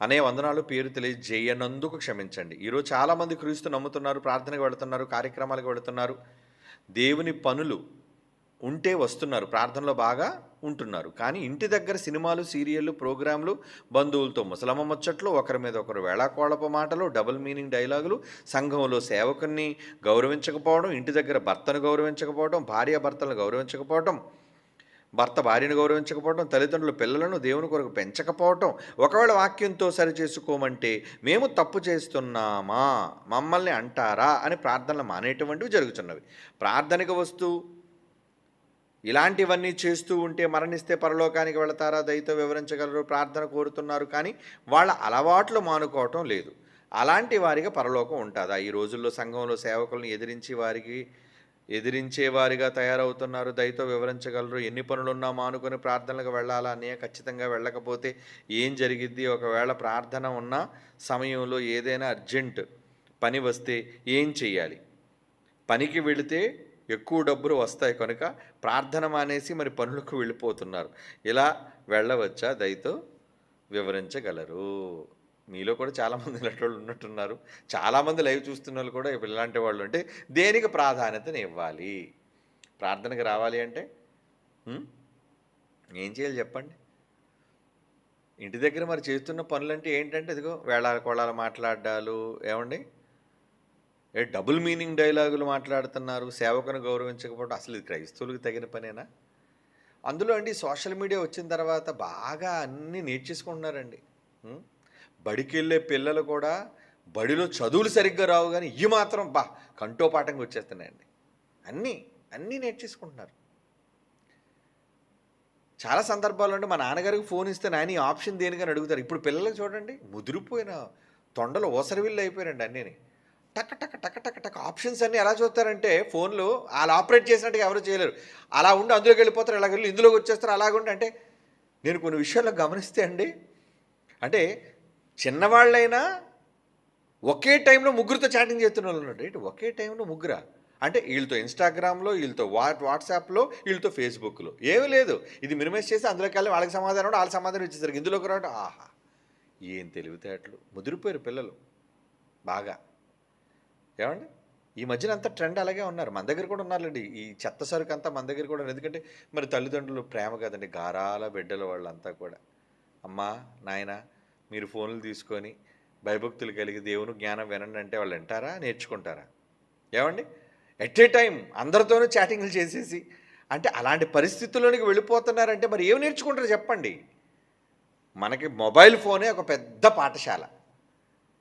అనే వందనాలు పేరు తెలియజేయనందుకు క్షమించండి. ఈరోజు చాలామంది క్రీస్తు నమ్ముతున్నారు ప్రార్థనకు వెళుతున్నారు కార్యక్రమాలకు వెళుతున్నారు. దేవుని పనులు ఉంటే వస్తున్నారు ప్రార్థనలో బాగా ఉంటున్నారు. కానీ ఇంటి దగ్గర సినిమాలు సీరియళ్ళు ప్రోగ్రాంలు బంధువులతో ముసలమ్మ ముచ్చట్లు ఒకరి మీద ఒకరు వేళాకోళపు మాటలు డబుల్ మీనింగ్ డైలాగులు సంఘంలో సేవకుని గౌరవించకపోవడం ఇంటి దగ్గర భర్తను గౌరవించకపోవడం భార్య భర్తలను గౌరవించకపోవడం భర్త భార్యను గౌరవించకపోవడం తల్లిదండ్రులు పిల్లలను దేవుని కొరకు పెంచకపోవటం ఒకవేళ వాక్యంతో సరి చేసుకోమంటే మేము తప్పు చేస్తున్నామా మమ్మల్ని అంటారా అని ప్రార్థనలు మానేటువంటివి జరుగుతున్నవి. ప్రార్థనకు వస్తూ ఇలాంటివన్నీ చేస్తూ ఉంటే మరణిస్తే పరలోకానికి వెళతారా దయతో వివరించగలరు ప్రార్థన కోరుతున్నారు కానీ వాళ్ళ అలవాట్లు మానుకోవటం లేదు. అలాంటి వారికి పరలోకం ఉంటుందా? ఈ రోజుల్లో సంఘంలో సేవకులను ఎదిరించి వారికి ఎదిరించే వారిగా తయారవుతున్నారు. దయతో వివరించగలరు. ఎన్ని పనులున్నా మానుకొని ప్రార్థనలకు వెళ్ళాలా? అనే ఖచ్చితంగా వెళ్ళకపోతే ఏం జరిగిద్ది? ఒకవేళ ప్రార్థన ఉన్న సమయంలో ఏదైనా అర్జెంట్ పని వస్తే ఏం చెయ్యాలి? పనికి వెళితే ఎక్కువ డబ్బులు వస్తాయి కనుక ప్రార్థన మానేసి మరి పనులకు వెళ్ళిపోతున్నారు. ఇలా వెళ్ళవచ్చా? దయతో వివరించగలరు. మీలో కూడా చాలామంది ఇలాంటి వాళ్ళు ఉన్నట్టున్నారు. చాలామంది లైవ్ చూస్తున్న వాళ్ళు కూడా ఇప్పుడు ఇలాంటి వాళ్ళు అంటే దేనికి ప్రాధాన్యతని ఇవ్వాలి? ప్రార్థనకు రావాలి అంటే? ఏం చేయాలి చెప్పండి? ఇంటి దగ్గర మరి చేస్తున్న పనులంటే ఏంటంటే ఇదిగో వేళాల కోళాలు మాట్లాడాలు ఏమండి? ఏ డబుల్ మీనింగ్ డైలాగులు మాట్లాడుతున్నారు సేవకును గౌరవించకపోవడం అసలు ఇది క్రైస్తవులకు తగిన పనేనా? అందులో అండి సోషల్ మీడియా వచ్చిన తర్వాత బాగా అన్నీ నేర్చేసుకుంటున్నారండి. బడికెళ్ళే పిల్లలు కూడా బడిలో చదువులు సరిగ్గా రావు కానీ ఇవి మాత్రం బా కంటోపాఠంగా వచ్చేస్తున్నాయండి. అన్నీ అన్నీ నేర్చేసుకుంటున్నారు. చాలా సందర్భాల్లో మా నాన్నగారికి ఫోన్ ఇస్తే నాని ఆప్షన్ దేనికని అడుగుతారు. ఇప్పుడు పిల్లలకు చూడండి ముదిరిపోయిన తొండలు ఓసరివిల్లు అయిపోయారండి అన్నీ టక్ టక్ టక్ టక్ టక్ ఆప్షన్స్ అన్నీ ఎలా చూస్తారంటే ఫోన్లో వాళ్ళు ఆపరేట్ చేసినట్టుగా ఎవరు చేయలేరు. అలా ఉండి అందులోకి వెళ్ళిపోతారు ఇలా వెళ్ళి ఇందులోకి వచ్చేస్తారు అలాగుండి అంటే నేను కొన్ని విషయాల్లో గమనిస్తే అండి అంటే చిన్నవాళ్ళైనా ఒకే టైంలో ముగ్గురితో చాటింగ్ చేస్తున్న వాళ్ళు ఉన్నారు. ఏంటి? ఒకే టైంలో ముగ్గురా? అంటే వీళ్ళతో ఇన్స్టాగ్రామ్లో వీళ్ళతో వాట్ వాట్సాప్లో వీళ్ళతో ఫేస్బుక్లో. ఏమీ లేదు. ఇది మినిమైజ్ చేసి అందులోకి వెళ్ళి వాళ్ళకి సమాధానం కూడా వాళ్ళకి సమాధానం ఇచ్చేసరికి ఇందులోకి రావడం ఆహా ఏం తెలివితేటలు. ముదిరిపోయారు పిల్లలు. బాగా. ఏమండి? ఈ మధ్యన అంతా ట్రెండ్ అలాగే ఉన్నారు. మన దగ్గర కూడా ఉన్నారులేండి. ఈ చెత్త సరుకు అంతా మన దగ్గర కూడా ఎందుకంటే మరి తల్లిదండ్రులు ప్రేమ కదండి. గారాల బిడ్డల వాళ్ళంతా కూడా. అమ్మా నాయనా మీరు ఫోన్లు తీసుకొని భయభక్తులు కలిగి దేవుని జ్ఞానం వినండి అంటే వాళ్ళు వింటారా? నేర్చుకుంటారా? ఏమండి? ఎట్ ఏ టైం అందరితోనూ చాటింగ్లు చేసేసి అంటే అలాంటి పరిస్థితుల్లోనికి వెళ్ళిపోతున్నారంటే మరి ఏం నేర్చుకుంటారు చెప్పండి? మనకి మొబైల్ ఫోనే ఒక పెద్ద పాఠశాల.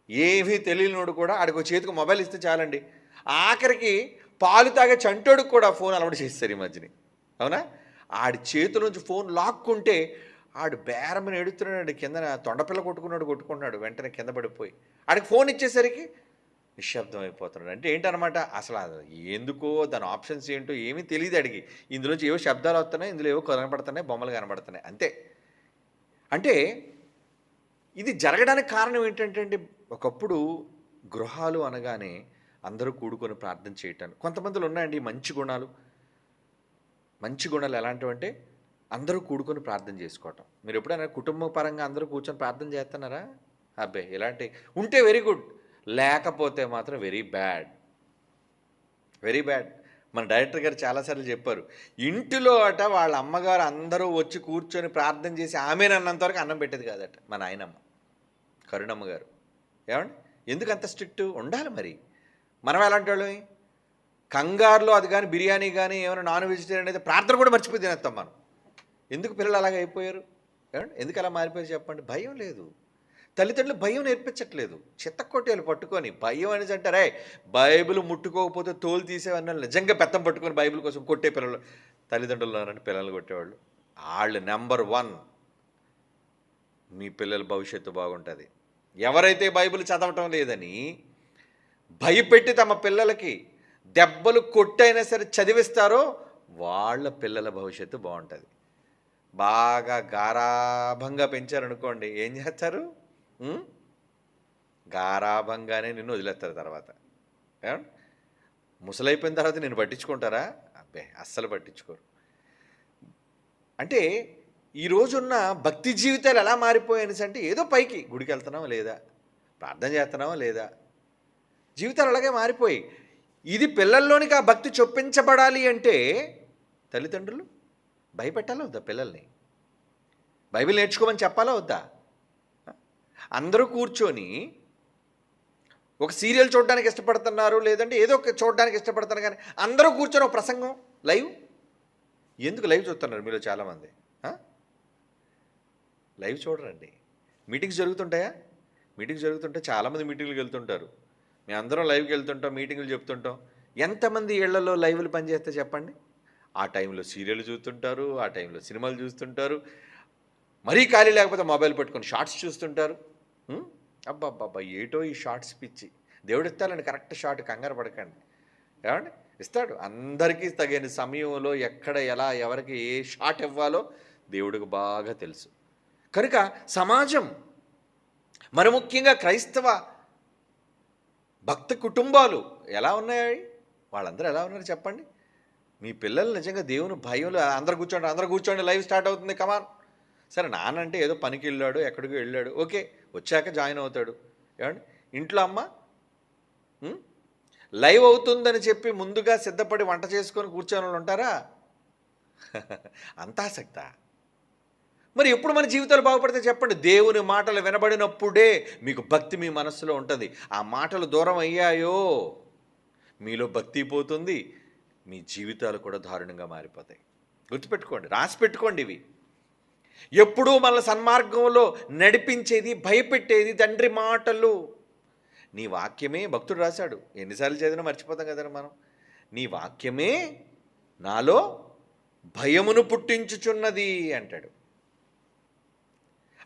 ఏమీ తెలియనోడు కూడా ఆడికి చేతికి మొబైల్ ఇస్తే చాలండి. ఆఖరికి పాలు తాగే చంటోడికి కూడా ఫోన్ అలవాటు చేస్తారు ఈ మధ్యని. అవునా? ఆడి చేతుల నుంచి ఫోన్ లాక్కుంటే ఆడు బేరమని ఎడుతున్నాడు కింద తొండపిల్ల కొట్టుకున్నాడు కొట్టుకున్నాడు వెంటనే కింద పడిపోయి. ఆడికి ఫోన్ ఇచ్చేసరికి నిశ్శబ్దం అయిపోతున్నాడు. అంటే ఏంటనమాట అసలు ఎందుకో దాని ఆప్షన్స్ ఏంటో ఏమీ తెలియదు అడిగి ఇందులోంచి ఏవో శబ్దాలు వస్తున్నాయి ఇందులో ఏవో కనబడుతున్నాయి బొమ్మలు కనబడుతున్నాయి. అంతే. అంటే ఇది జరగడానికి కారణం ఏంటంటే అండి ఒకప్పుడు గృహాలు అనగానే అందరూ కూడుకొని ప్రార్థన చేయటానికి కొంతమందిలో ఉన్నాయండి మంచి గుణాలు. మంచి గుణాలు ఎలాంటివంటే అందరూ కూడుకొని ప్రార్థన చేసుకోవటం. మీరు ఎప్పుడైనా కుటుంబ పరంగా అందరూ కూర్చొని ప్రార్థన చేస్తున్నారా? అబ్బే ఇలాంటి ఉంటే వెరీ గుడ్ లేకపోతే మాత్రం వెరీ బ్యాడ్ వెరీ బ్యాడ్ మన డైరెక్టర్ గారు చాలాసార్లు చెప్పారు ఇంటిలో అట వాళ్ళ అమ్మగారు అందరూ వచ్చి కూర్చొని ప్రార్థన చేసి ఆమెను అన్నంతవరకు అన్నం పెట్టేది కాదట మన ఆయనమ్మ కరుణమ్మ గారు. ఏమండి? ఎందుకు అంత స్ట్రిక్ట్? ఉండాలి మరి. మనం ఎలాంటి వాళ్ళమి కంగారులో అది కానీ బిర్యానీ కానీ ఏమైనా నాన్ వెజిటేరియన్ అయితే ప్రార్థన కూడా మర్చిపోయి తినేస్తాం మనం. ఎందుకు పిల్లలు అలాగ అయిపోయారు? ఎందుకు అలా మారిపోయారు చెప్పండి? భయం లేదు. తల్లిదండ్రులు భయం నేర్పించట్లేదు. చిత్తకొట్టేలు పట్టుకొని. భయం అనేసి అంటారే బైబిల్ ముట్టుకోకపోతే తోలు తీసేవన్న నిజంగా పెత్తం పట్టుకొని బైబిల్ కోసం కొట్టే పిల్లలు. తల్లిదండ్రులు ఉన్నారంటే పిల్లలు కొట్టేవాళ్ళు. వాళ్ళు నెంబర్ వన్. మీ పిల్లల భవిష్యత్తు బాగుంటుంది. ఎవరైతే బైబిల్ చదవటం లేదని భయపెట్టి తమ పిల్లలకి దెబ్బలు కొట్టైనా సరే చదివిస్తారో వాళ్ళ పిల్లల భవిష్యత్తు బాగుంటుంది. బాగా గారాభంగా పెంచారనుకోండి ఏం చేస్తారు? గారాభంగానే నిన్ను వదిలేస్తారు తర్వాత. ముసలైపోయిన తర్వాత నేను పట్టించుకుంటారా? అబ్బే అస్సలు పట్టించుకోరు. అంటే ఈ రోజున్న భక్తి జీవితాలు ఎలా మారిపోయాయి అంటే ఏదో పైకి గుడికి వెళ్తున్నావా లేదా? ప్రార్థన చేస్తున్నావా లేదా? జీవితాలు అలాగే మారిపోయి ఇది పిల్లల్లోనికి ఆ భక్తి చొప్పించబడాలి అంటే తల్లిదండ్రులు భయపెట్టాలా వద్దా పిల్లల్ని? బైబిల్ నేర్చుకోమని చెప్పాలా వద్దా? అందరూ కూర్చొని ఒక సీరియల్ చూడడానికి ఇష్టపడుతున్నారు లేదంటే ఏదో ఒక చూడడానికి ఇష్టపడుతున్నారు కానీ అందరూ కూర్చొని ఒక ప్రసంగం లైవ్? ఎందుకు లైవ్ చూస్తున్నారు మీలో చాలామంది? లైవ్ చూడరండి. మీటింగ్స్ జరుగుతుంటాయా? మీటింగ్స్ జరుగుతుంటే చాలామంది మీటింగ్లకు వెళ్తుంటారు. మేము అందరం లైవ్కి వెళ్తుంటాం మీటింగ్లు చెప్తుంటాం. ఎంతమంది ఇళ్ళలో లైవ్లు పనిచేస్తే చెప్పండి? ఆ టైంలో సీరియల్ చూస్తుంటారు ఆ టైంలో సినిమాలు చూస్తుంటారు. మరీ ఖాళీ లేకపోతే మొబైల్ పెట్టుకొని షార్ట్స్ చూస్తుంటారు. ఉం? అబ్బబ్బబ్బా ఏటో ఈ షార్ట్స్ పిచ్చి. దేవుడు ఇస్తానండి కరెక్ట్ షార్ట్ కంగారు పడకండి. ఏమండి? ఇస్తాడు. అందరికీ తగిన సమయంలో ఎక్కడ ఎలా ఎవరికి ఏ షాట్ ఇవ్వాలో దేవుడికి బాగా తెలుసు. కనుక సమాజం మరి ముఖ్యంగా క్రైస్తవ భక్త కుటుంబాలు ఎలా ఉన్నాయి? వాళ్ళందరూ ఎలా ఉన్నారు చెప్పండి? మీ పిల్లలు నిజంగా దేవుని భయంలో అందరు కూర్చోండి అందరు కూర్చోండి లైవ్ స్టార్ట్ అవుతుంది కమాన్ సరే నానంటే ఏదో పనికి వెళ్ళాడు ఎక్కడికో వెళ్ళాడు. ఓకే వచ్చాక జాయిన్ అవుతాడు. ఏమండి? ఇంట్లో అమ్మ? లైవ్ అవుతుందని చెప్పి ముందుగా సిద్ధపడి వంట చేసుకొని కూర్చొని వాళ్ళు ఉంటారా? అంత ఆసక్త? మరి ఎప్పుడు మన జీవితాలు బాగుపడితే చెప్పండి. దేవుని మాటలు వినబడినప్పుడే మీకు భక్తి మీ మనస్సులో ఉంటుంది. ఆ మాటలు దూరం అయ్యాయో? మీలో భక్తి పోతుంది. మీ జీవితాలు కూడా దారుణంగా మారిపోతాయి. గుర్తుపెట్టుకోండి రాసి పెట్టుకోండి ఇవి. ఎప్పుడూ మన సన్మార్గంలో నడిపించేది భయపెట్టేది తండ్రి మాటలు. నీ వాక్యమే భక్తుడు రాశాడు. ఎన్నిసార్లు చదివినా మర్చిపోతాం కదండి మనం. నీ వాక్యమే నాలో భయమును పుట్టించుచున్నది అంటాడు.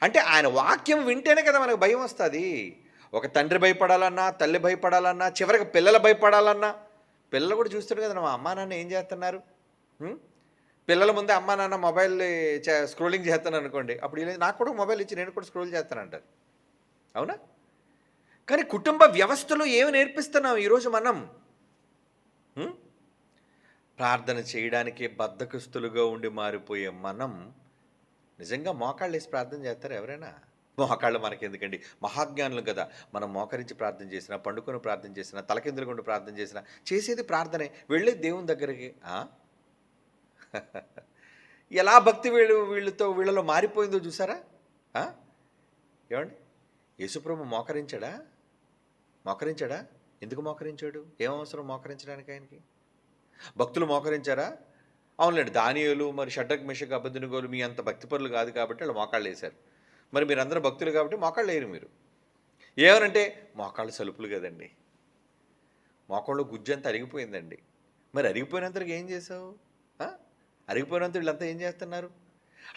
అంటే ఆయన వాక్యం వింటేనే కదా మనకు భయం వస్తుంది. ఒక తండ్రి భయపడాలన్నా తల్లి భయపడాలన్నా చివరికి పిల్లలు భయపడాలన్నా పిల్లలు కూడా చూస్తాడు కదా మా అమ్మా నాన్న ఏం చేస్తున్నారు? పిల్లల ముందే అమ్మా నాన్న మొబైల్ చే- స్క్రోలింగ్ చేస్తాను అనుకోండి అప్పుడు నాకు కూడా మొబైల్ ఇచ్చి నేను కూడా స్క్రోల్ చేస్తాను అంటారు. అవునా? కానీ కుటుంబ వ్యవస్థలో ఏమి నేర్పిస్తున్నాం ఈరోజు మనం? ప్రార్థన చేయడానికి బద్ధకస్తులుగా ఉండి మారిపోయే మనం నిజంగా మోకాళ్ళు వేసి ప్రార్థన చేస్తారు ఎవరైనా? మోకాళ్ళు మనకెందుకండి? మహాజ్ఞానులు కదా. మనం మోకరించి ప్రార్థన చేసినా పండుకొని ప్రార్థన చేసినా తలకిందులుగుండి ప్రార్థన చేసినా చేసేది ప్రార్థనే. వెళ్ళే దేవుని దగ్గరికి ఎలా భక్తి వీళ్ళు వీళ్ళతో వీళ్ళలో మారిపోయిందో చూసారా? ఏమండి? యేసుప్రభు మోకరించాడా? మోకరించాడా? ఎందుకు మోకరించాడు? ఏం అవసరం మోకరించడానికి ఆయనకి? భక్తులు మోకరించారా? అవునులేండి దానియులు మరి షడ్డక్ మిషక్ అబద్ధనుగోలు మీ అంత భక్తిపరులు కాదు కాబట్టి వాళ్ళు మోకాళ్ళు వేశారు. మరి మీరందరూ భక్తులు కాబట్టి మోకాళ్ళు లేరు మీరు. ఏమనంటే మోకాళ్ళు సలుపులు కదండి. మోకాళ్ళు గుజ్జంతా అరిగిపోయిందండి. మరి అరిగిపోయినంతకి ఏం చేసావు అరిగిపోయినంత వీళ్ళంతా ఏం చేస్తున్నారు?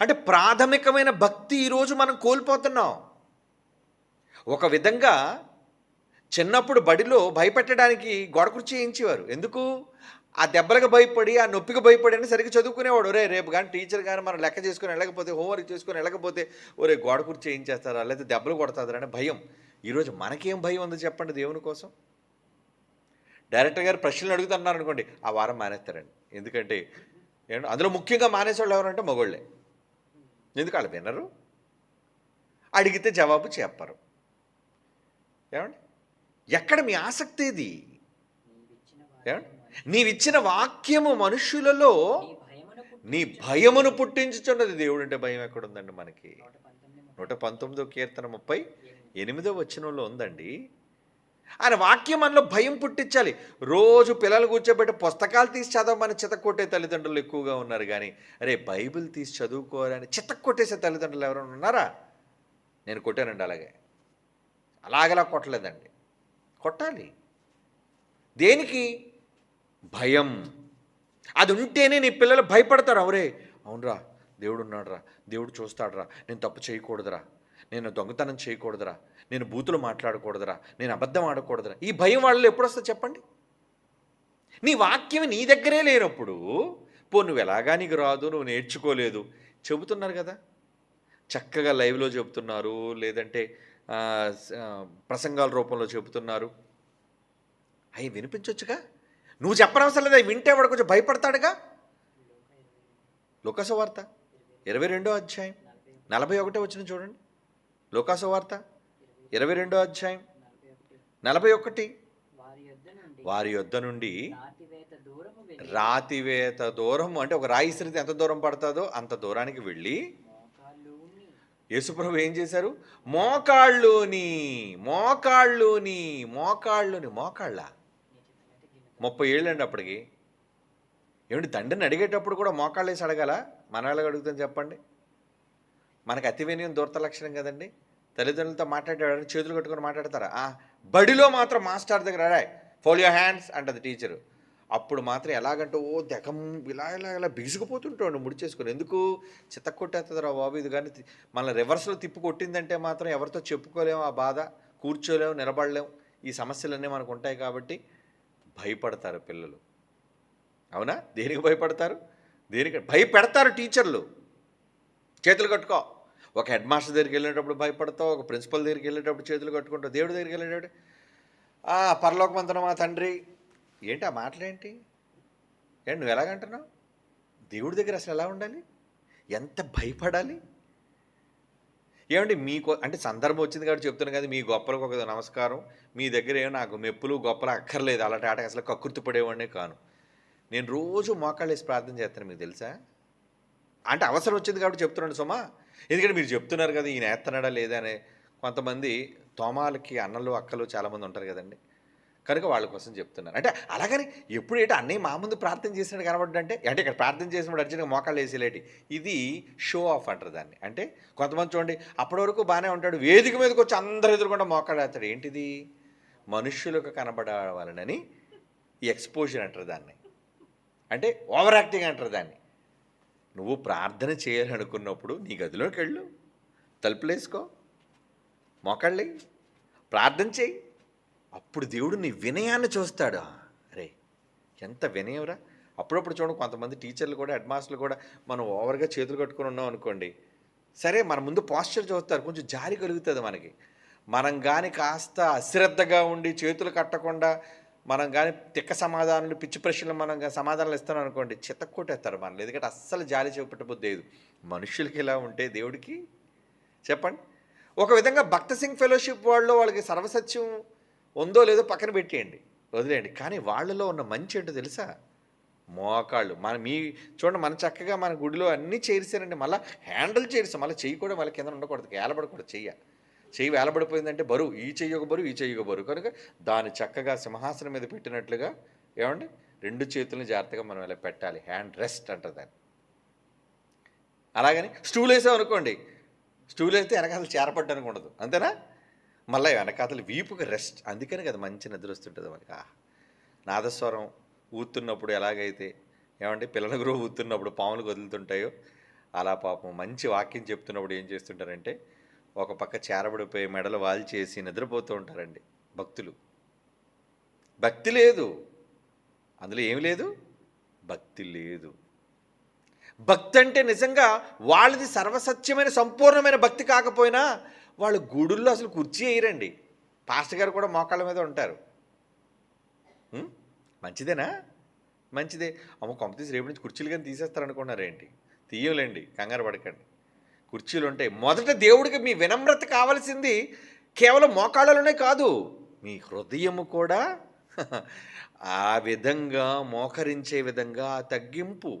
అంటే ప్రాథమికమైన భక్తి ఈరోజు మనం కోల్పోతున్నాం. ఒక విధంగా చిన్నప్పుడు బడిలో భయపెట్టడానికి గోడ కుర్చీ వేయించేవారు ఎందుకు? ఆ దెబ్బలకు భయపడి ఆ నొప్పికి భయపడి అని సరిగ్గా చదువుకునేవాడు. ఒరే రేపు కానీ టీచర్ కానీ మనం లెక్క చేసుకుని వెళ్ళకపోతే హోంవర్క్ చేసుకుని వెళ్ళకపోతే ఒరే గోడ కుర్చీ వేయించేస్తారా లేకపోతే దెబ్బలు కొడతారా అనే భయం. ఈరోజు మనకేం భయం ఉందో చెప్పండి దేవుని కోసం? డైరెక్టర్ గారు ప్రశ్నలు అడుగుతున్నారు అనుకోండి ఆ వారం మానేస్తారండి. ఎందుకంటే అందులో ముఖ్యంగా మానేసేవాళ్ళు ఎవరంటే మగోళ్ళే. ఎందుకు వాళ్ళు వినరు? అడిగితే జవాబు చెప్పరు. ఏమండి? ఎక్కడ మీ ఆసక్తి ఇది ఏమండి? నీవిచ్చిన వాక్యము మనుష్యులలో నీ భయమును పుట్టించుచున్నది దేవుడు అంటే భయం ఎక్కడుందండి మనకి? నూట పంతొమ్మిదో కీర్తన ముప్పై ఎనిమిదో వచనంలో ఉందండి. ఆయన వాక్యం మనలో భయం పుట్టించాలి. రోజు పిల్లలు కూర్చోబెట్టి పుస్తకాలు తీసి చదవమని చితక్కొట్టే తల్లిదండ్రులు ఎక్కువగా ఉన్నారు కానీ అరే బైబిల్ తీసి చదువుకోవాలని చితక్కొట్టేసే తల్లిదండ్రులు ఎవరైనా ఉన్నారా? నేను కొట్టానండి అలాగే. అలాగలా కొట్టలేదండి. కొట్టాలి. దేనికి? భయం. అది ఉంటేనే నీ పిల్లలు భయపడతారు. అవరే అవునరా దేవుడు ఉన్నాడురా దేవుడు చూస్తాడురా నేను తప్పు చేయకూడదురా నేను దొంగతనం చేయకూడదురా నేను బూతులు మాట్లాడకూడదురా నేను అబద్ధం ఆడకూడదురా. ఈ భయం వాళ్ళు ఎప్పుడు వస్తుంది చెప్పండి? నీ వాక్యం నీ దగ్గరే లేనప్పుడు పో నువ్వు ఎలాగా నీకు రాదు నువ్వు నేర్చుకోలేదు. చెబుతున్నారు కదా. చక్కగా లైవ్లో చెబుతున్నారు లేదంటే ప్రసంగాల రూపంలో చెబుతున్నారు. అవి వినిపించవచ్చుగా నువ్వు చెప్పనవసరం లేదా వింటే వాడు కొంచెం భయపడతాడుగా? లోకస వార్త ఇరవై రెండో అధ్యాయం నలభై ఒకటో వచ్చిన చూడండి. లోకాసు వార్త ఇరవై రెండో అధ్యాయం నలభై ఒకటి. వారి యొద్ద నుండి రాతివేత దూరం అంటే ఒక రాయి ఇసిరితే ఎంత దూరం పడుతుందో అంత దూరానికి వెళ్ళి మోకాళ్ళూని యేసుప్రభు ఏం చేశారు? మోకాళ్ళుని మోకాళ్ళుని మోకాళ్ళుని మోకాళ్ళ ముప్పై ఏళ్ళండి అప్పటికి. ఏమిటి తండ్రిని అడిగేటప్పుడు కూడా మోకాళ్ళు వేసి అడగాల? మన వాళ్ళకి అడుగుతాం చెప్పండి. మనకి అతి వినయం దూరత లక్షణం కదండి. తల్లిదండ్రులతో మాట్లాడేవాడు చేతులు కట్టుకొని మాట్లాడతారా? బడిలో మాత్రం మాస్టర్ దగ్గర అడాయ్ ఫోల్ హ్యాండ్స్ అంటది టీచరు అప్పుడు మాత్రం ఎలాగంటే ఓ దెకం ఇలా ఇలా ఇలా బిగుసుకుపోతుంటాడు ముడిచేసుకొని ఎందుకు చిత్త కొట్టేస్తుంది బాబు ఇది కానీ మన రివర్స్లో తిప్పు కొట్టిందంటే మాత్రం ఎవరితో చెప్పుకోలేము ఆ బాధ. కూర్చోలేము నిలబడలేము. ఈ సమస్యలన్నీ మనకు ఉంటాయి కాబట్టి భయపడతారు పిల్లలు. అవునా? దేనికి భయపడతారు? దేనికి? భయపెడతారు టీచర్లు. చేతులు కట్టుకో. ఒక హెడ్ మాస్టర్ దగ్గరికి వెళ్ళేటప్పుడు భయపడతావు ఒక ప్రిన్సిపల్ దగ్గరికి వెళ్ళేటప్పుడు చేతులు కట్టుకుంటావు దేవుడి దగ్గరికి వెళ్ళేటప్పుడు. "ఆ, పరలోకమంతన మా తండ్రి. ఏంటి ఆ మాటలేంటి? ఏంటి నువ్వు ఎలాగంటున్నావు? దేవుడి దగ్గర అసలు ఎలా ఉండాలి? ఎంత భయపడాలి? ఏమంటే మీకు అంటే సందర్భం వచ్చింది కాబట్టి చెప్తున్నాను కదా మీ గొప్పలకు ఒక నమస్కారం. మీ దగ్గర ఏమో నాకు మెప్పులు గొప్పలు అక్కర్లేదు. అలాంటి ఆటకి అసలు కక్కుర్తి పడేవాడినే కాను. నేను రోజు మోకాళ్ళేసి ప్రార్థన చేస్తాను మీకు తెలుసా? అంటే అవసరం వచ్చింది కాబట్టి చెప్తున్నాను సుమా. ఎందుకంటే మీరు చెప్తున్నారు కదా ఈయన ఎత్తనాడా లేదా అని కొంతమంది తోమాలకి అన్నలు అక్కలు చాలామంది ఉంటారు కదండి. కనుక వాళ్ళ కోసం చెప్తున్నారు. అంటే అలాగని ఎప్పుడు అన్నయ్య మా ముందు ప్రార్థన చేసినట్టు కనబడ్డంటే అంటే ఇక్కడ ప్రార్థన చేసినప్పుడు అర్జున మోకాళ్ళు వేసేలేటి. ఇది షో ఆఫ్ అంటారు దాన్ని. అంటే కొంతమంది చూడండి అప్పటి వరకు బాగానే ఉంటాడు. వేదిక మీదకి వచ్చి అందరు ఎదురుకుండా మోకాళ్ళు వేస్తాడు. ఏంటిది? మనుష్యులకు కనబడాలనని ఈ ఎక్స్పోజర్ అంటారు దాన్ని. అంటే ఓవర్ యాక్టింగ్ అంటారు దాన్ని. నువ్వు ప్రార్థన చేయాలనుకున్నప్పుడు నీ గదిలోకి వెళ్ళు. తలుపులేసుకో. మోకాళ్ళి ప్రార్థన చేయి. అప్పుడు దేవుడు నీ వినయాన్ని చూస్తాడు? అరే ఎంత వినయంరా? అప్పుడప్పుడు చూడండి కొంతమంది టీచర్లు కూడా హెడ్ మాస్టర్లు కూడా మనం ఓవర్గా చేతులు కట్టుకొని ఉన్నాం అనుకోండి. సరే మన ముందు పాస్చర్ చూస్తారు కొంచెం జారి కలుగుతుంది మనకి. మనం కానీ కాస్త అశ్రద్ధగా ఉండి చేతులు కట్టకుండా మనం కానీ తిక్క సమాధానాలు పిచ్చి ప్రశ్నలు మనం సమాధానాలు ఇస్తాం అనుకోండి చిత్తకొట్టేస్తారు మనల్ని. ఎందుకంటే అస్సలు జాలి చూపెట్టబోద్దు లేదు. మనుషులకి ఇలా ఉంటే దేవుడికి? చెప్పండి. ఒక విధంగా భక్త సింగ్ ఫెలోషిప్ వాళ్ళు వాళ్ళకి సర్వసత్యం ఉందో లేదో పక్కన పెట్టేయండి వదిలేయండి. కానీ వాళ్ళలో ఉన్న మంచి ఏంటో తెలుసా? మోకాళ్ళు. మన మీ చూడండి మన చక్కగా మన గుడిలో అన్నీ చేరిసారండి మళ్ళీ హ్యాండిల్ చేరిస్తాం మళ్ళీ చెయ్యి కూడా మళ్ళీ కింద ఉండకూడదు వేలబడకూడదు చెయ్య. చెయ్యి వేలబడిపోయిందంటే బరువు. ఈ చెయ్యి ఒక బరువు ఈ చెయ్యి ఒక బరువు. కనుక దాన్ని చక్కగా సింహాసనం మీద పెట్టినట్లుగా ఏమండి? రెండు చేతులను జాగ్రత్తగా మనం ఇలా పెట్టాలి. హ్యాండ్ రెస్ట్ అంటారు దాన్ని. అలాగని స్టూల్ వేసాం అనుకోండి స్టూల్ వేస్తే వెనకాల చేరపడ్డానికి ఉండదు అంతేనా? మళ్ళీ వెనకాతలు వీపుకి రెస్ట్. అందుకని కదా మంచి నిద్ర వస్తుంటుంది మనకి. నాదస్వరం ఊతున్నప్పుడు ఎలాగైతే ఏమంటే పిల్లల గురువు ఊతున్నప్పుడు పాములు వదులుతుంటాయో అలా పాపం మంచి వాక్యం చెప్తున్నప్పుడు ఏం చేస్తుంటారంటే ఒక పక్క చేరబడిపోయి మెడలు వాల్చేసి చేసి నిద్రపోతూ ఉంటారండి భక్తులు. భక్తి లేదు. అందులో ఏమి లేదు? భక్తి లేదు. భక్తి అంటే నిజంగా వాళ్ళది సర్వసత్యమైన సంపూర్ణమైన భక్తి కాకపోయినా వాళ్ళు గుడుల్లో అసలు కుర్చీ వేయరండి. పాస్టర్ గారు కూడా మోకాళ్ళ మీద ఉంటారు. మంచిదేనా? మంచిదే. అమ్మ కొంపతీసి రేపు నుంచి కుర్చీలు కానీ తీసేస్తారనుకున్నారేంటి? తీయలేండి కంగారు పడకండి. కుర్చీలు ఉంటాయి. మొదట దేవుడికి మీ వినమ్రత కావాల్సింది కేవలం మోకాళ్ళలోనే కాదు మీ హృదయము కూడా ఆ విధంగా మోకరించే విధంగా తగ్గింపు.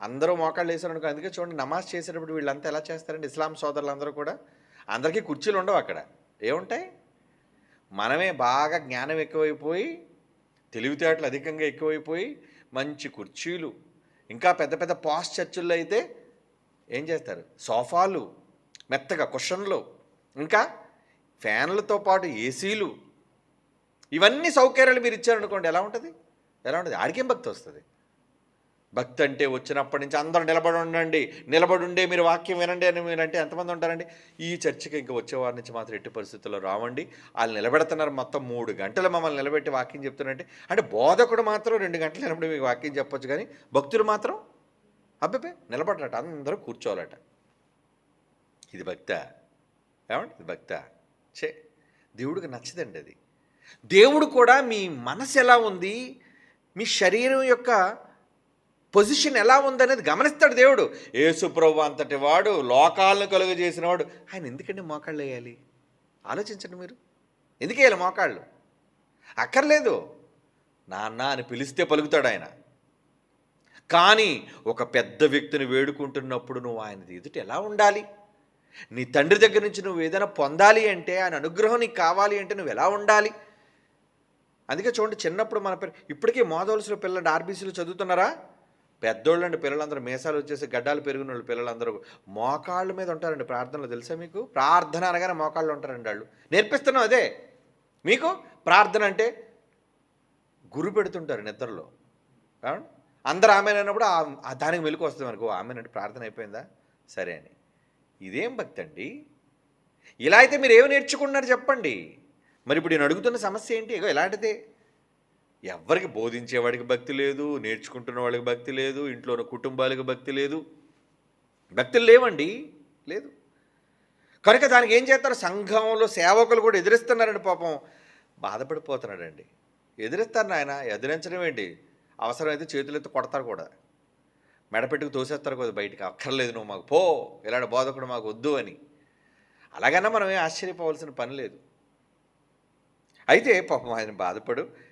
అందరూ మోకాళ్ళు వేసారు అనుకో అందుకే చూడండి నమాజ్ చేసేటప్పుడు వీళ్ళంతా ఎలా చేస్తారండి? ఇస్లాం సోదరులందరూ కూడా? అందరికీ కుర్చీలు ఉండవు అక్కడ. ఏముంటాయి? మనమే బాగా జ్ఞానం ఎక్కువైపోయి తెలివితేటలు అధికంగా ఎక్కువైపోయి మంచి కుర్చీలు ఇంకా పెద్ద పెద్ద పాస్ చర్చిల్లో అయితే ఏం చేస్తారు? సోఫాలు మెత్తగా కుషన్లు ఇంకా ఫ్యాన్లతో పాటు ఏసీలు. ఇవన్నీ సౌకర్యాలు మీరు ఇచ్చారనుకోండి ఎలా ఉంటుంది? ఎలా ఉంటుంది? ఆడికేం భక్తి వస్తుంది? భక్తి అంటే వచ్చినప్పటి నుంచి అందరూ నిలబడి ఉండండి. నిలబడి ఉండే మీరు వాక్యం వినండి అని మీరు అంటే ఎంతమంది ఉంటారండి? ఈ చర్చికి ఇంకా వచ్చేవారి నుంచి మాత్రం ఎట్టి పరిస్థితుల్లో రావండి. వాళ్ళు నిలబెడుతున్నారు మొత్తం మూడు గంటలు మమ్మల్ని నిలబెట్టి వాక్యం చెప్తున్నారంటే అంటే బోధకుడు మాత్రం రెండు గంటలు నిలబడి మీకు వాక్యం చెప్పొచ్చు కానీ భక్తులు మాత్రం అబ్బాయి నిలబడరట అందరూ కూర్చోవాలట. ఇది భక్త. ఏమండి? ఇది భక్త. చే దేవుడికి నచ్చదండి అది. దేవుడు కూడా మీ మనసు ఎలా ఉంది? మీ శరీరం యొక్క పొజిషన్ ఎలా ఉందనేది గమనిస్తాడు దేవుడు. యేసుప్రభు అంతటి వాడు లోకాలను కలుగజేసిన చేసినవాడు ఆయన ఎందుకండి మోకాళ్ళు వేయాలి? ఆలోచించండి మీరు. ఎందుకు వేయాలి మోకాళ్ళు? అక్కర్లేదు. నాన్న అని పిలిస్తే పలుకుతాడు ఆయన. కానీ ఒక పెద్ద వ్యక్తిని వేడుకుంటున్నప్పుడు నువ్వు ఆయన ఎదుట ఎలా ఉండాలి? నీ తండ్రి దగ్గర నుంచి నువ్వు ఏదైనా పొందాలి అంటే ఆయన అనుగ్రహం నీకు కావాలి అంటే నువ్వు ఎలా ఉండాలి? అందుకే చూడండి చిన్నప్పుడు మన పిల్ల ఇప్పటికీ మోదవలసిన పిల్లలు ఆర్బీసీలో చదువుతున్నారా? పెద్దోళ్ళండి పిల్లలందరూ మీసాలు వచ్చేసి గడ్డాలు పెరిగిన వాళ్ళు పిల్లలందరూ మోకాళ్ళ మీద ఉంటారండి ప్రార్థనలు తెలుసా మీకు? ప్రార్థన అనగానే మోకాళ్ళు ఉంటారండి వాళ్ళు. నేర్పిస్తున్నాం అదే. మీకు ప్రార్థన అంటే గురు పెడుతుంటారు నిద్రలో. అందరు ఆమెను అన్నప్పుడు దానికి మెలకు వస్తుంది మనకు. ఆమెనంటే ప్రార్థన అయిపోయిందా? సరే అని. ఇదేం భక్తి అండి? ఇలా అయితే మీరు ఏమి నేర్చుకున్నారు చెప్పండి. మరి ఇప్పుడు నేను అడుగుతున్న సమస్య ఏంటి? ఇగో ఇలాంటిదే. ఎవరికి బోధించేవాడికి భక్తి లేదు నేర్చుకుంటున్న వాళ్ళకి భక్తి లేదు ఇంట్లో ఉన్న కుటుంబాలకు భక్తి లేదు. భక్తులు లేవండి లేదు. కనుక దానికి ఏం చేస్తారు? సంఘంలో సేవకులు కూడా ఎదిరిస్తున్నారండి పాపం. బాధపడిపోతున్నాడండి. ఎదిరిస్తారు నాయన ఎదిరించడం ఏంటి? అవసరమైతే చేతులెత్తి కొడతారు కూడా. మెడపెట్టుకు తోసేస్తారు కదా బయటికి అక్కర్లేదు నువ్వు మాకు పో ఇలాంటి బోధకుడు మాకు వద్దు అని. అలాగైనా మనం ఏం ఆశ్చర్యపోవాల్సిన పని లేదు. అయితే పాపం ఆయన బాధపడు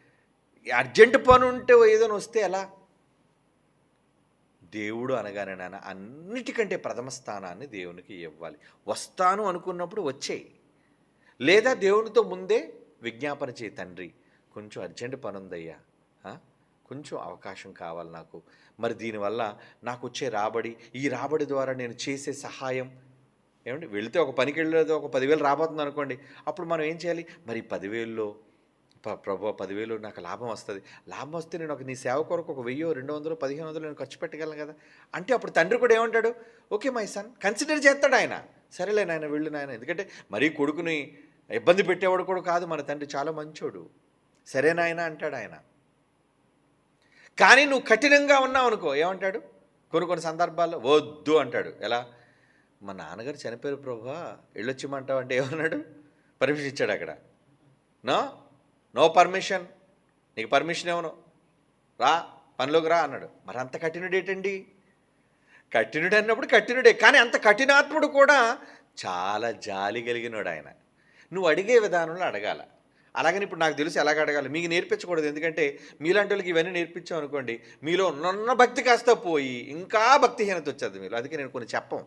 అర్జెంటు పని ఉంటే ఏదైనా వస్తే ఎలా? దేవుడు అనగానే నాన్న అన్నిటికంటే ప్రథమ స్థానాన్ని దేవునికి ఇవ్వాలి. వస్తాను అనుకున్నప్పుడు వచ్చేయి. లేదా దేవునితో ముందే విజ్ఞాపన చేయి తండ్రి. కొంచెం అర్జెంట్ పని ఉందయ్యా కొంచెం అవకాశం కావాలి నాకు. మరి దీనివల్ల నాకు వచ్చే రాబడి ఈ రాబడి ద్వారా నేను చేసే సహాయం. ఏమండి? వెళితే ఒక పనికి వెళ్ళేది ఒక పదివేలు రాబోతుంది అనుకోండి అప్పుడు మనం ఏం చేయాలి? మరి పదివేల్లో ప్రభు పదివేలు నాకు లాభం వస్తుంది. లాభం వస్తే నేను ఒక నీ సేవ కొరకు ఒక వెయ్యో రెండు వందలు పదిహేను వందలు నేను ఖర్చు పెట్టగలను కదా. అంటే అప్పుడు తండ్రి కూడా ఏమంటాడు? ఓకే మై సన్ కన్సిడర్ చేస్తాడు ఆయన. సరేలే నాయన వెళ్ళు నాయన. ఎందుకంటే మరీ కొడుకుని ఇబ్బంది పెట్టేవాడు కూడా కాదు మన తండ్రి చాలా మంచోడు. సరేనాయన అంటాడు ఆయన. కానీ నువ్వు కఠినంగా ఉన్నావు అనుకో. ఏమంటాడు? కొన్ని కొన్ని సందర్భాల్లో వద్దు అంటాడు. ఎలా? మా నాన్నగారు చనిపోయారు ప్రభా. వెళ్ళొచ్చిమంటావు అంటే ఏమన్నాడు? పర్మిషన్ ఇచ్చాడు అక్కడ. నా? నో పర్మిషన్ నీకు పర్మిషన్ ఏమను రా పనిలోకి రా అన్నాడు. మరి అంత కఠినుడు ఏంటండి? కఠినుడు అన్నప్పుడు కఠినుడే కానీ అంత కఠినాత్ముడు కూడా చాలా జాలి కలిగినాడు ఆయన. నువ్వు అడిగే విధానంలో అడగాల. అలాగని ఇప్పుడు నాకు తెలుసు ఎలాగ అడగాలి. మీకు నేర్పించకూడదు ఎందుకంటే మీలాంటి వాళ్ళకి ఇవన్నీ నేర్పించాం అనుకోండి మీలో ఉన్న భక్తి కాస్త పోయి ఇంకా భక్తిహీనత వచ్చేది మీరు అందుకే నేను కొన్ని చెప్పం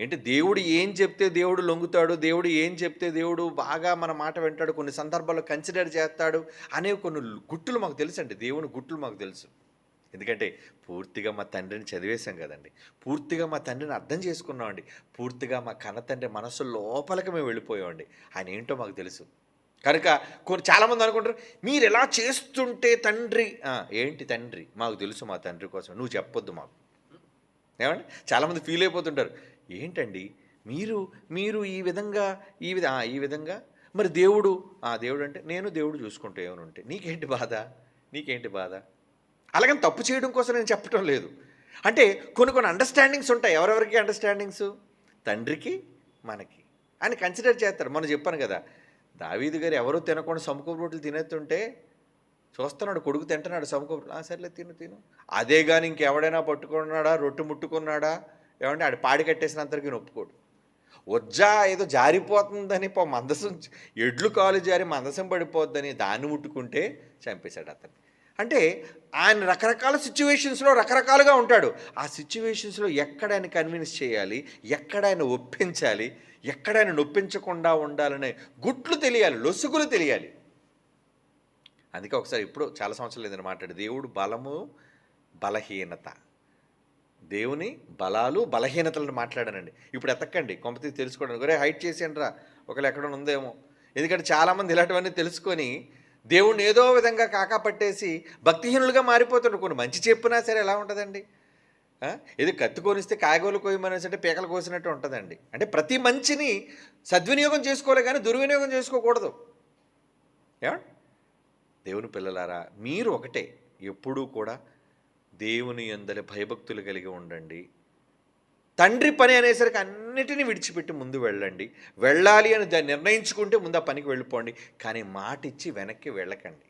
ఏంటి దేవుడు ఏం చెప్తే దేవుడు లొంగుతాడు? దేవుడు ఏం చెప్తే దేవుడు బాగా మన మాట వింటాడు? కొన్ని సందర్భాల్లో కన్సిడర్ చేస్తాడు? అనే కొన్ని గుట్టులు మాకు తెలుసు అండి దేవుని గుట్టులు మాకు తెలుసు. ఎందుకంటే పూర్తిగా మా తండ్రిని చదివేశాం కదండి. పూర్తిగా మా తండ్రిని అర్థం చేసుకున్నామండి. పూర్తిగా మా కన్న తండ్రి మనస్సు లోపలికి మేము వెళ్ళిపోయామండి. ఆయన ఏంటో మాకు తెలుసు. కనుక కొన్ని చాలామంది అనుకుంటారు మీరు ఎలా చేస్తుంటే తండ్రి? ఏంటి తండ్రి? మాకు తెలుసు మా తండ్రి కోసం. నువ్వు చెప్పొద్దు మాకు. ఏమండి? చాలామంది ఫీల్ అయిపోతుంటారు. ఏంటండి? మీరు మీరు ఈ విధంగా ఈ విధ ఈ విధంగా? మరి దేవుడు ఆ దేవుడు అంటే నేను దేవుడు చూసుకుంటూ ఏమైనా ఉంటే నీకేంటి బాధ? నీకేంటి బాధ? అలాగని తప్పు చేయడం కోసం నేను చెప్పటం లేదు. అంటే కొన్ని కొన్ని అండర్స్టాండింగ్స్ ఉంటాయి. ఎవరెవరికి అండర్స్టాండింగ్స్ తండ్రికి మనకి. అని కన్సిడర్ చేస్తారు. మనం చెప్పాను కదా దావీదు గారు ఎవరూ తినకుండా సముఖపు రొట్టెలు తినేస్తుంటే చూస్తున్నాడు కొడుకు తింటున్నాడు సముఖపు ఆ సర్లే తిను తిను. అదే కానీ ఇంకెవడైనా పట్టుకున్నాడా రొట్టు ముట్టుకున్నాడా? ఏమంటే ఆడు పాడి కట్టేసినంతరికి ఒప్పుకోడు. వజ్జా ఏదో జారిపోతుందని పో మందసం ఎడ్లు కాలు జారి మందసం పడిపోద్దని దాన్ని ముట్టుకుంటే చంపేశాడు అతన్ని. అంటే ఆయన రకరకాల సిచ్యువేషన్స్లో రకరకాలుగా ఉంటాడు. ఆ సిచ్యువేషన్స్లో ఎక్కడ ఆయన కన్విన్స్ చేయాలి? ఎక్కడ ఆయన ఒప్పించాలి? ఎక్కడ ఆయన నొప్పించకుండా ఉండాలనే గుట్లు తెలియాలి లొసుగులు తెలియాలి. అందుకే ఒకసారి ఇప్పుడు చాలా సంవత్సరాలు ఏదైనా మాట్లాడు. దేవుడు బలము బలహీనత. దేవుని బలాలు బలహీనతలను మాట్లాడానండి. ఇప్పుడు ఎతక్కండి. కొంపతి తెలుసుకోవడానికి ఒరే హైట్ చేసేయండి రా ఒకళ్ళు ఎక్కడ ఉందేమో. ఎందుకంటే చాలామంది ఇలాంటివన్నీ తెలుసుకొని దేవుణ్ణి ఏదో విధంగా కాకా పట్టేసి భక్తిహీనులుగా మారిపోతుండ్రు కొన్ని మంచి చెప్పినా సరే ఎలా ఉంటుందండి? ఆ? ఏదో కత్తి కోనిస్తే కాయగూరలు కోయమనేసి అంటే పీకలు కోసినట్టు ఉంటుందండి. అంటే ప్రతి మంచిని సద్వినియోగం చేసుకోలే కానీ దుర్వినియోగం చేసుకోకూడదు. ఏమండి? దేవుని పిల్లలారా మీరు ఒకటే. ఎప్పుడూ కూడా దేవుని అందరి భయభక్తులు కలిగి ఉండండి. తండ్రి పని అనేసరికి అన్నిటినీ విడిచిపెట్టి ముందు వెళ్ళండి. వెళ్ళాలి అని దాన్ని నిర్ణయించుకుంటే ముందు ఆ పనికి వెళ్ళిపోండి. కానీ మాట ఇచ్చి వెనక్కి వెళ్ళకండి.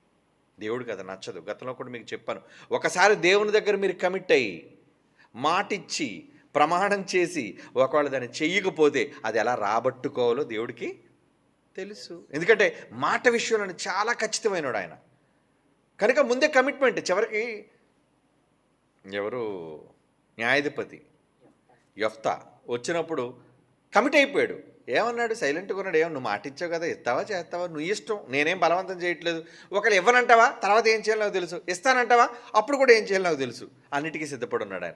దేవుడికి అది నచ్చదు. గతంలో కూడా మీకు చెప్పాను. ఒకసారి దేవుని దగ్గర మీరు కమిట్ అయ్యి మాటిచ్చి ప్రమాణం చేసి ఒకవేళ దాన్ని చెయ్యకపోతే అది ఎలా రాబట్టుకోవాలో దేవుడికి తెలుసు. ఎందుకంటే మాట విషయంలో చాలా ఖచ్చితమైనడు ఆయన. కనుక ముందే కమిట్మెంట్ చివరికి ఎవరు? న్యాయాధిపతి. యఫ్తా. వచ్చినప్పుడు కమిట్ అయిపోయాడు. ఏమన్నాడు? సైలెంట్గా ఉన్నాడు. ఏమో నువ్వు మాట ఇచ్చావు కదా ఇస్తావా చేస్తావా? నువ్వు ఇష్టం. నేనేం బలవంతం చేయట్లేదు. ఒకళ్ళు ఇవ్వనంటావా? తర్వాత ఏం చేయాలో నాకు తెలుసు. ఇస్తానంటావా? అప్పుడు కూడా ఏం చేయాలి నాకు తెలుసు. అన్నిటికీ సిద్ధపడి ఉన్నాడు ఆయన.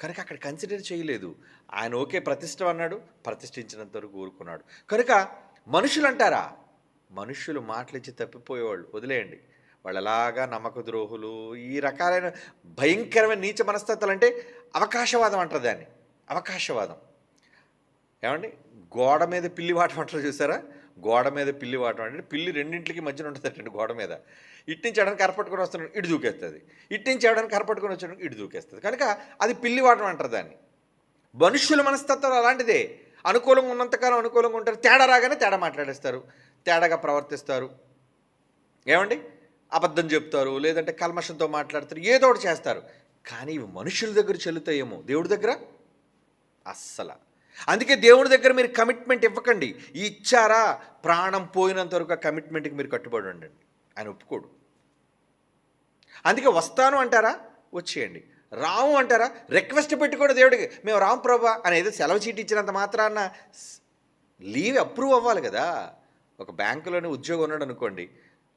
కనుక అక్కడ కన్సిడర్ చేయలేదు. ఆయన ఓకే ప్రతిష్ట అన్నాడు. ప్రతిష్ఠించినంత వరకు ఊరుకున్నాడు. కనుక మనుషులు అంటారా మనుషులు మాటలిచ్చి తప్పిపోయేవాళ్ళు. వదిలేయండి. వాళ్ళు ఎలాగా నమ్మక ద్రోహులు ఈ రకాలైన భయంకరమైన నీచ మనస్తత్వాలు అంటే అవకాశవాదం అంటారు దాన్ని. అవకాశవాదం. ఏమండి? గోడ మీద పిల్లి వాటం అంటారు చూసారా? గోడ మీద పిల్లి వాటం అంటే పిల్లి రెండింటికి మధ్యన ఉంటుందటండి గోడ మీద. ఇటు నుంచి ఎడని కరపట్టుకొని వస్తున్నాడు ఇటు దూకేస్తుంది. ఇటు నుంచి ఎడని కరపట్టుకొని వచ్చాడు ఇటు దూకేస్తుంది. కనుక అది పిల్లి వాటం అంటారు దాన్ని. మనుషుల మనస్తత్వం అలాంటిదే. అనుకూలంగా ఉన్నంతకాలం అనుకూలంగా ఉంటారు. తేడా రాగానే తేడా మాట్లాడేస్తారు. తేడాగా ప్రవర్తిస్తారు. ఏమండి? అబద్ధం చెప్తారు లేదంటే కల్మషంతో మాట్లాడతారు ఏదో ఒకటి చేస్తారు. కానీ ఇవి మనుషుల దగ్గర చెల్లుతాయేమో. దేవుడి దగ్గర? అస్సలు. అందుకే దేవుడి దగ్గర మీరు కమిట్మెంట్ ఇవ్వకండి. ఇచ్చారా? ప్రాణం పోయినంత వరకు ఆ కమిట్మెంట్కి మీరు కట్టుబడి ఉండండి. ఆయన ఒప్పుకోడు. అందుకే వస్తాను అంటారా? వచ్చేయండి. రాము అంటారా? రిక్వెస్ట్ పెట్టి దేవుడికి మేము రాము ప్రభా అని ఏదో సెలవు చీటి ఇచ్చినంత మాత్రాన లీవ్ అప్రూవ్ అవ్వాలి కదా. ఒక బ్యాంకులోనే ఉద్యోగం ఉన్నాడు అనుకోండి.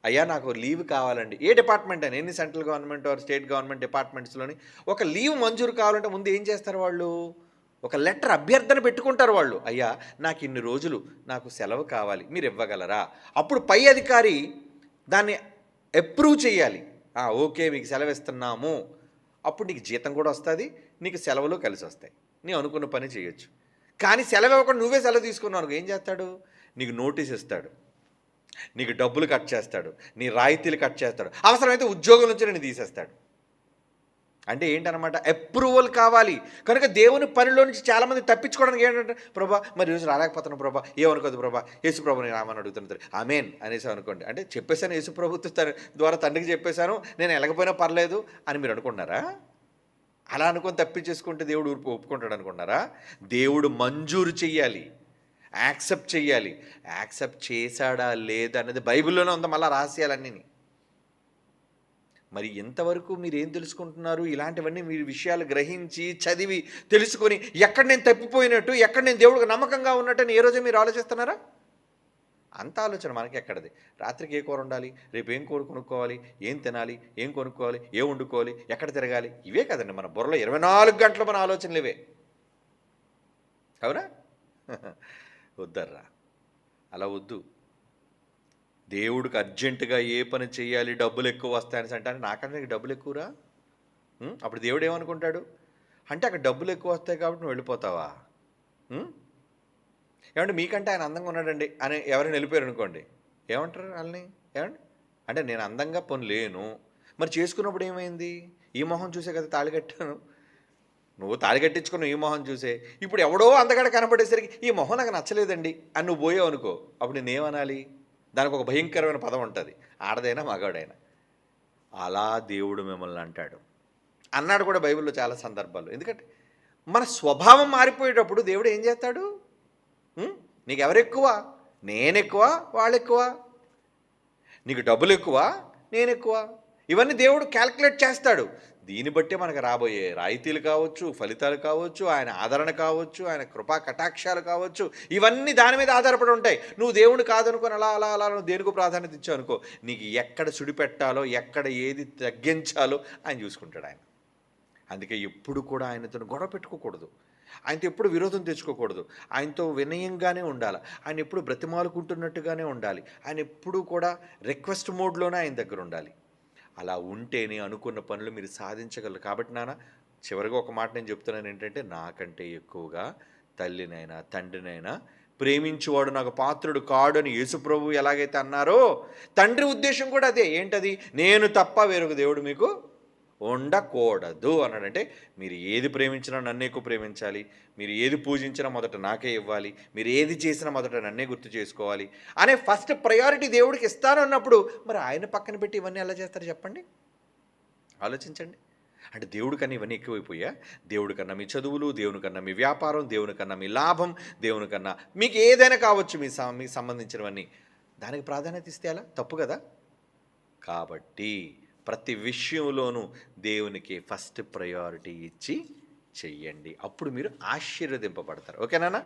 అయ్యా నాకు లీవ్ కావాలండి. ఏ డిపార్ట్మెంట్ అని ఎన్ని central government or state government డిపార్ట్మెంట్స్లోని ఒక లీవ్ మంజూరు కావాలంటే ముందు ఏం చేస్తారు వాళ్ళు? ఒక లెటర్ అభ్యర్థన పెట్టుకుంటారు వాళ్ళు. అయ్యా నాకు ఇన్ని రోజులు నాకు సెలవు కావాలి మీరు ఇవ్వగలరా? అప్పుడు పై అధికారి దాన్ని అప్రూవ్ చేయాలి. ఓకే మీకు సెలవు ఇస్తున్నాము. అప్పుడు నీకు జీతం కూడా వస్తుంది నీకు సెలవులు కలిసి వస్తాయి. నీ అనుకున్న పని చేయొచ్చు. కానీ సెలవు ఇవ్వకుండా నువ్వే సెలవు తీసుకున్నావు ఏం చేస్తాడు? నీకు నోటీస్ ఇస్తాడు. నీకు డబ్బులు కట్ చేస్తాడు నీ రాయితీలు కట్ చేస్తాడు అవసరమైతే ఉద్యోగం నుంచి నేను తీసేస్తాడు. అంటే ఏంటనమాట అప్రూవల్ కావాలి. కనుక దేవుని పనిలో నుంచి చాలామంది తప్పించుకోవడానికి ఏంటంటే ప్రభా మరి రోజు రాలేకపోతున్నాను ప్రభా ఏమనుకోదు ప్రభా యేసు ప్రభు నేను రామని అడుగుతున్నారు ఆమెన్ అనేసి అనుకోండి. అంటే చెప్పేశాను యేసు ప్రభుత్వ ద్వారా తండ్రికి చెప్పేశాను నేను వెళ్ళకపోయినా పర్లేదు అని మీరు అనుకున్నారా అలా అనుకొని తప్పించేసుకుంటే దేవుడు ఊరుపు ఒప్పుకుంటాడు అనుకున్నారా దేవుడు మంజూరు చెయ్యాలి యాక్సెప్ట్ చేయాలి యాక్సెప్ట్ చేశాడా లేదా అనేది బైబిల్లోనే ఉంది మళ్ళీ రహస్యాలన్నీ మరి ఎంతవరకు మీరు ఏం తెలుసుకుంటున్నారు? ఇలాంటివన్నీ మీరు విషయాలు గ్రహించి చదివి తెలుసుకొని ఎక్కడ నేను తప్పిపోయినట్టు ఎక్కడ నేను దేవుడికి నమ్మకంగా ఉన్నట్టు ఏ రోజు మీరు ఆలోచిస్తున్నారా? అంత ఆలోచన మనకి ఎక్కడది? రాత్రికి ఏ కూర ఉండాలి రేపు ఏం కూర కొనుక్కోవాలి? ఏం తినాలి? ఏం కొనుక్కోవాలి? ఏం వండుకోవాలి? ఎక్కడ తిరగాలి? ఇవే కదండి మన బుర్రలో ఇరవై నాలుగు గంటలు మన ఆలోచనలు ఇవే. అవునా? వద్దర్రా. అలా వద్దు. దేవుడికి అర్జెంటుగా ఏ పని చేయాలి డబ్బులు ఎక్కువ వస్తాయని అంటే నాకంటే నీకు డబ్బులు ఎక్కువరా? అప్పుడు దేవుడు ఏమనుకుంటాడు? అంటే అక్కడ డబ్బులు ఎక్కువ వస్తాయి కాబట్టి నువ్వు వెళ్ళిపోతావా? ఏమంటే మీకంటే ఆయన అందంగా ఉన్నాడండి అని ఎవరైనా వెళ్ళిపోయారు అనుకోండి. ఏమంటారు వాళ్ళని? ఏమండి? అంటే నేను అందంగా పని లేను మరి చేసుకున్నప్పుడు ఏమైంది? ఈ మొహం చూసే కదా తాళి కట్టాను. నువ్వు తాళి కట్టించుకున్న ఈ మొహం చూసే. ఇప్పుడు ఎవడో అందగడ కనపడేసరికి ఈ మొహం నాకు నచ్చలేదండి అని నువ్వు పోయావు అనుకో అప్పుడు నేనేమనాలి దానికి ఒక భయంకరమైన పదం ఉంటుంది. ఆడదైనా మగాడైనా. అలా దేవుడు మిమ్మల్ని అంటాడు. అన్నాడు కూడా బైబిల్లో చాలా సందర్భాలు. ఎందుకంటే మన స్వభావం మారిపోయేటప్పుడు దేవుడు ఏం చేస్తాడు? నీకు ఎవరు ఎక్కువ వాళ్ళెక్కువ. నీకు డబ్బులు ఎక్కువ నేనెక్కువ. ఇవన్నీ దేవుడు క్యాల్కులేట్ చేస్తాడు. దీన్ని బట్టే మనకు రాబోయే రాయితీలు కావచ్చు ఫలితాలు కావచ్చు ఆయన ఆదరణ కావచ్చు ఆయన కృపా కటాక్షాలు కావచ్చు ఇవన్నీ దాని మీద ఆధారపడి ఉంటాయి. నువ్వు దేవుడు కాదనుకొని అలా అలా అలా నువ్వు దేనికి ప్రాధాన్యత ఇచ్చావు అనుకో నీకు ఎక్కడ సుడిపెట్టాలో ఎక్కడ ఏది తగ్గించాలో ఆయన చూసుకుంటాడు ఆయన. అందుకే ఎప్పుడు కూడా ఆయనతో గొడవ పెట్టుకోకూడదు. ఆయనతో ఎప్పుడు విరోధం తెచ్చుకోకూడదు. ఆయనతో వినయంగానే ఉండాలి. ఆయన ఎప్పుడు బ్రతిమాలుకుంటున్నట్టుగానే ఉండాలి. ఆయన ఎప్పుడూ కూడా రిక్వెస్ట్ మోడ్లోనే ఆయన దగ్గర ఉండాలి. అలా ఉంటేనే అనుకున్న పనులు మీరు సాధించగలరు. కాబట్టి నాన్న చివరిగా ఒక మాట నేను చెప్తున్నాను ఏంటంటే నాకంటే ఎక్కువగా తల్లినైనా తండ్రినైనా ప్రేమించువాడు నాకు పాత్రుడు కాడు అని యేసుప్రభు ఎలాగైతే అన్నారో తండ్రి ఉద్దేశం కూడా అదే. ఏంటది? నేను తప్ప వేరొక దేవుడు మీకు ఉండకూడదు అన్నాడంటే మీరు ఏది ప్రేమించినా నన్నే ఎక్కువ ప్రేమించాలి. మీరు ఏది పూజించినా మొదట నాకే ఇవ్వాలి. మీరు ఏది చేసినా మొదట నన్నే గుర్తు చేసుకోవాలి అనే ఫస్ట్ ప్రయారిటీ దేవుడికి ఇస్తానన్నప్పుడు మరి ఆయన పక్కన పెట్టి ఇవన్నీ ఎలా చేస్తారు చెప్పండి? ఆలోచించండి. అంటే దేవుడికన్నా ఇవన్నీ ఎక్కువైపోయా? దేవుడికన్నా మీ చదువులు దేవునికన్నా మీ వ్యాపారం దేవునికన్నా మీ లాభం దేవునికన్నా మీకు ఏదైనా కావచ్చు మీ మీకు సంబంధించినవన్నీ. దానికి ప్రాధాన్యత ఇస్తే ఎలా? తప్పు కదా? కాబట్టి ప్రతి విషయంలోనూ దేవునికి ఫస్ట్ ప్రయారిటీ ఇచ్చి చెయ్యండి. అప్పుడు మీరు ఆశీర్వదింపబడతారు. ఓకేనా